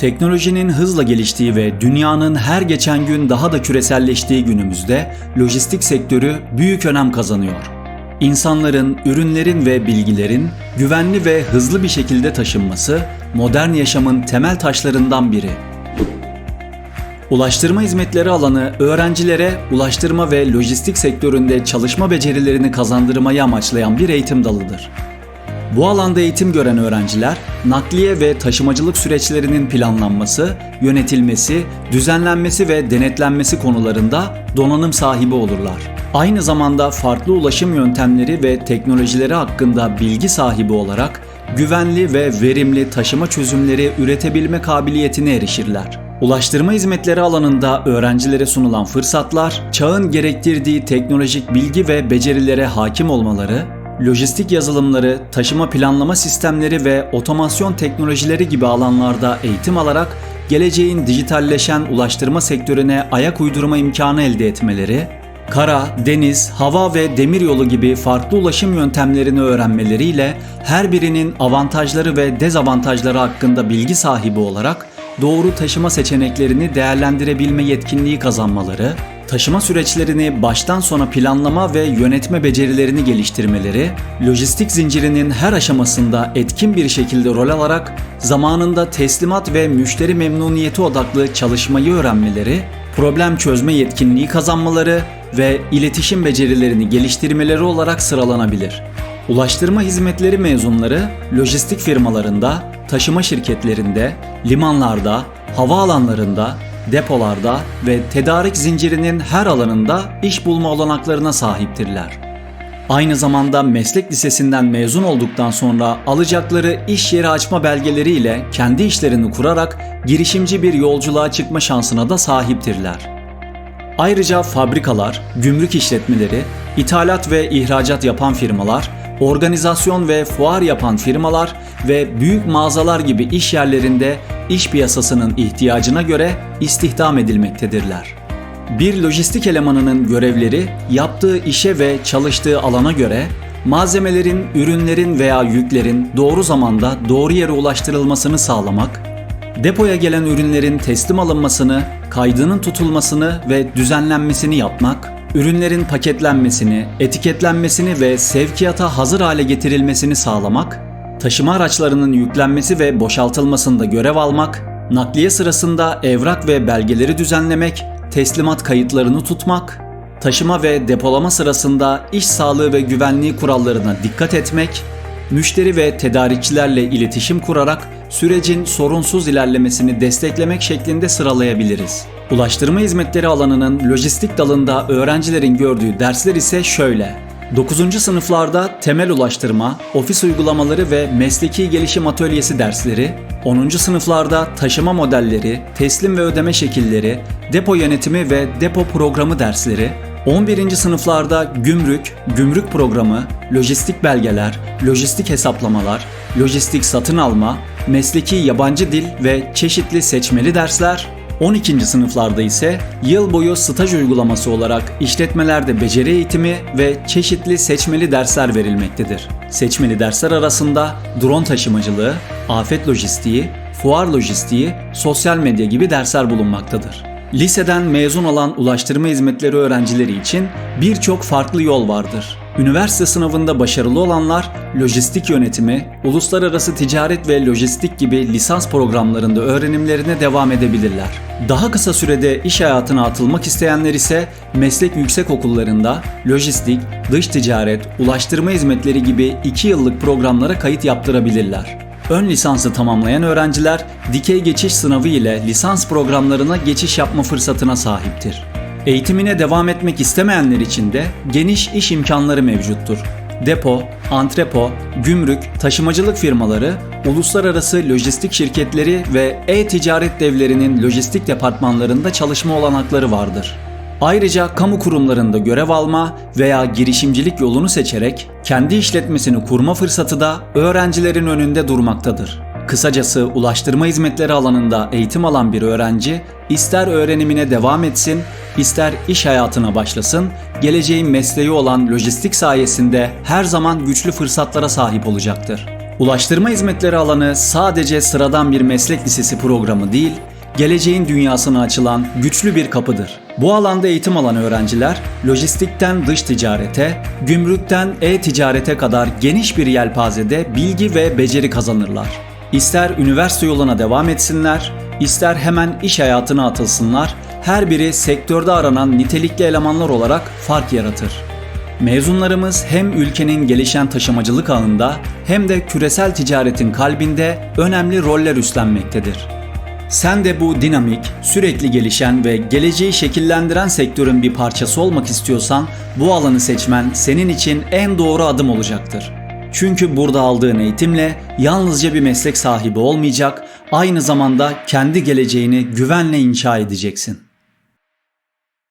Teknolojinin hızla geliştiği ve dünyanın her geçen gün daha da küreselleştiği günümüzde lojistik sektörü büyük önem kazanıyor. İnsanların, ürünlerin ve bilgilerin güvenli ve hızlı bir şekilde taşınması modern yaşamın temel taşlarından biri. Ulaştırma hizmetleri alanı öğrencilere ulaştırma ve lojistik sektöründe çalışma becerilerini kazandırmayı amaçlayan bir eğitim dalıdır. Bu alanda eğitim gören öğrenciler, nakliye ve taşımacılık süreçlerinin planlanması, yönetilmesi, düzenlenmesi ve denetlenmesi konularında donanım sahibi olurlar. Aynı zamanda farklı ulaşım yöntemleri ve teknolojileri hakkında bilgi sahibi olarak güvenli ve verimli taşıma çözümleri üretebilme kabiliyetine erişirler. Ulaştırma hizmetleri alanında öğrencilere sunulan fırsatlar, çağın gerektirdiği teknolojik bilgi ve becerilere hakim olmaları, lojistik yazılımları, taşıma planlama sistemleri ve otomasyon teknolojileri gibi alanlarda eğitim alarak geleceğin dijitalleşen ulaştırma sektörüne ayak uydurma imkanı elde etmeleri, kara, deniz, hava ve demiryolu gibi farklı ulaşım yöntemlerini öğrenmeleriyle her birinin avantajları ve dezavantajları hakkında bilgi sahibi olarak doğru taşıma seçeneklerini değerlendirebilme yetkinliği kazanmaları, taşıma süreçlerini baştan sona planlama ve yönetme becerilerini geliştirmeleri, lojistik zincirinin her aşamasında etkin bir şekilde rol alarak zamanında teslimat ve müşteri memnuniyeti odaklı çalışmayı öğrenmeleri, problem çözme yetkinliği kazanmaları ve iletişim becerilerini geliştirmeleri olarak sıralanabilir. Ulaştırma hizmetleri mezunları lojistik firmalarında, taşıma şirketlerinde, limanlarda, havaalanlarında, depolarda ve tedarik zincirinin her alanında iş bulma olanaklarına sahiptirler. Aynı zamanda meslek lisesinden mezun olduktan sonra alacakları iş yeri açma belgeleriyle kendi işlerini kurarak girişimci bir yolculuğa çıkma şansına da sahiptirler. Ayrıca fabrikalar, gümrük işletmeleri, ithalat ve ihracat yapan firmalar, organizasyon ve fuar yapan firmalar ve büyük mağazalar gibi iş yerlerinde iş piyasasının ihtiyacına göre istihdam edilmektedirler. Bir lojistik elemanının görevleri yaptığı işe ve çalıştığı alana göre malzemelerin, ürünlerin veya yüklerin doğru zamanda doğru yere ulaştırılmasını sağlamak, depoya gelen ürünlerin teslim alınmasını, kaydının tutulmasını ve düzenlenmesini yapmak, ürünlerin paketlenmesini, etiketlenmesini ve sevkiyata hazır hale getirilmesini sağlamak, taşıma araçlarının yüklenmesi ve boşaltılmasında görev almak, nakliye sırasında evrak ve belgeleri düzenlemek, teslimat kayıtlarını tutmak, taşıma ve depolama sırasında iş sağlığı ve güvenliği kurallarına dikkat etmek, müşteri ve tedarikçilerle iletişim kurarak sürecin sorunsuz ilerlemesini desteklemek şeklinde sıralayabiliriz. Ulaştırma hizmetleri alanının lojistik dalında öğrencilerin gördüğü dersler ise şöyle. 9. sınıflarda temel ulaştırma, ofis uygulamaları ve mesleki gelişim atölyesi dersleri, 10. sınıflarda taşıma modelleri, teslim ve ödeme şekilleri, depo yönetimi ve depo programı dersleri, 11. sınıflarda gümrük, gümrük programı, lojistik belgeler, lojistik hesaplamalar, lojistik satın alma, mesleki yabancı dil ve çeşitli seçmeli dersler, 12. sınıflarda ise yıl boyu staj uygulaması olarak işletmelerde beceri eğitimi ve çeşitli seçmeli dersler verilmektedir. Seçmeli dersler arasında drone taşımacılığı, afet lojistiği, fuar lojistiği, sosyal medya gibi dersler bulunmaktadır. Liseden mezun olan ulaştırma hizmetleri öğrencileri için birçok farklı yol vardır. Üniversite sınavında başarılı olanlar lojistik yönetimi, uluslararası ticaret ve lojistik gibi lisans programlarında öğrenimlerine devam edebilirler. Daha kısa sürede iş hayatına atılmak isteyenler ise meslek yüksek okullarında lojistik, dış ticaret, ulaştırma hizmetleri gibi 2 yıllık programlara kayıt yaptırabilirler. Ön lisansı tamamlayan öğrenciler dikey geçiş sınavı ile lisans programlarına geçiş yapma fırsatına sahiptir. Eğitimine devam etmek istemeyenler için de geniş iş imkanları mevcuttur. Depo, antrepo, gümrük, taşımacılık firmaları, uluslararası lojistik şirketleri ve e-ticaret devlerinin lojistik departmanlarında çalışma olanakları vardır. Ayrıca kamu kurumlarında görev alma veya girişimcilik yolunu seçerek kendi işletmesini kurma fırsatı da öğrencilerin önünde durmaktadır. Kısacası ulaştırma hizmetleri alanında eğitim alan bir öğrenci ister öğrenimine devam etsin, ister iş hayatına başlasın, geleceğin mesleği olan lojistik sayesinde her zaman güçlü fırsatlara sahip olacaktır. Ulaştırma hizmetleri alanı sadece sıradan bir meslek lisesi programı değil, geleceğin dünyasına açılan güçlü bir kapıdır. Bu alanda eğitim alan öğrenciler, lojistikten dış ticarete, gümrükten e-ticarete kadar geniş bir yelpazede bilgi ve beceri kazanırlar. İster üniversite yoluna devam etsinler, ister hemen iş hayatına atılsınlar, her biri sektörde aranan nitelikli elemanlar olarak fark yaratır. Mezunlarımız hem ülkenin gelişen taşımacılık ağında hem de küresel ticaretin kalbinde önemli roller üstlenmektedir. Sen de bu dinamik, sürekli gelişen ve geleceği şekillendiren sektörün bir parçası olmak istiyorsan bu alanı seçmen senin için en doğru adım olacaktır. Çünkü burada aldığın eğitimle yalnızca bir meslek sahibi olmayacak, aynı zamanda kendi geleceğini güvenle inşa edeceksin.